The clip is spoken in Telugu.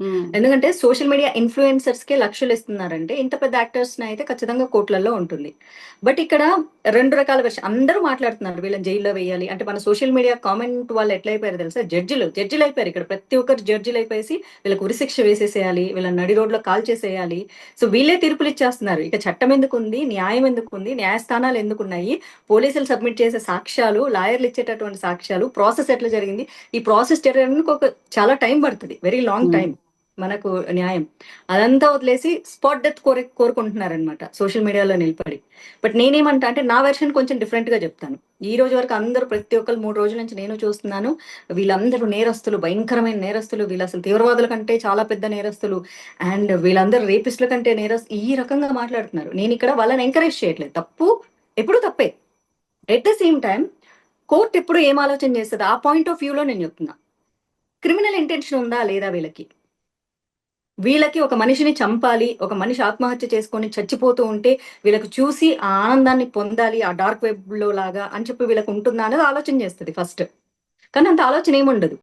ఉమ్. ఎందుకంటే సోషల్ మీడియా ఇన్ఫ్లుయెన్సర్స్ కే లక్షలు ఇస్తున్నారంటే ఇంత పెద్ద యాక్టర్స్ అయితే ఖచ్చితంగా కోట్లలో ఉంటుంది. బట్ ఇక్కడ రెండు రకాల వెర్షన్ అందరూ మాట్లాడుతున్నారు వీళ్ళని జైల్లో వేయాలి. అంటే మన సోషల్ మీడియా కామెంట్ వాళ్ళు ఎట్లా అయిపోయారు తెలుసా? జడ్జిలు జడ్జిలు అయిపోయారు ఇక్కడ. ప్రతి ఒక్కరు జడ్జిలు అయిపోయి వీళ్ళకి ఉరిశిక్ష వేసేసేయాలి వీళ్ళని నడి రోడ్లో కాల్ చేసేయాలి. సో వీళ్ళే తీర్పులు ఇచ్చేస్తున్నారు. ఇక చట్టం ఎందుకు ఉంది న్యాయం ఎందుకు ఉంది న్యాయస్థానాలు ఎందుకు ఉన్నాయి పోలీసులు సబ్మిట్ చేసే సాక్ష్యాలు లాయర్లు ఇచ్చేటటువంటి సాక్ష్యాలు ప్రాసెస్ ఎట్లా జరిగింది? ఈ ప్రాసెస్ జరగడానికి ఒక చాలా టైం పడుతుంది. Very long Hmm. టైం. మనకు న్యాయం. అదంతా వదిలేసి స్పాట్ డెత్ కోరి కోరుకుంటున్నారనమాట సోషల్ మీడియాలో నిలబడి. బట్ నేనేమంటా అంటే నా వెర్షన్ కొంచెం డిఫరెంట్గా చెప్తాను. ఈ రోజు వరకు అందరూ ప్రతి ఒక్కరు మూడు రోజుల నుంచి నేను చూస్తున్నాను. వీళ్ళందరూ నేరస్తులు భయంకరమైన నేరస్తులు వీళ్ళు అసలు తీవ్రవాదుల కంటే చాలా పెద్ద నేరస్తులు. అండ్ వీళ్ళందరూ రేపిస్టుల కంటే నేరస్తు ఈ రకంగా మాట్లాడుతున్నారు. నేను ఇక్కడ వాళ్ళని ఎంకరేజ్ చేయట్లేదు. తప్పు ఎప్పుడు తప్పే. At the same time court ఎప్పుడు ఏం ఆలోచన చేస్తుంది? ఆ పాయింట్ ఆఫ్ వ్యూలో నేను చెప్తున్నా. క్రిమినల్ ఇంటెన్షన్ ఉందా లేదా వీళ్ళకి? వీళ్ళకి ఒక మనిషిని చంపాలి ఒక మనిషి ఆత్మహత్య చేసుకొని చచ్చిపోతూ ఉంటే వీళ్ళకి చూసి ఆ ఆనందాన్ని పొందాలి ఆ డార్క్ వెబ్లో లాగా అని చెప్పి వీళ్ళకి ఉంటుందా అనేది ఆలోచన చేస్తుంది ఫస్ట్. కానీ అంత ఆలోచన ఏముండదు.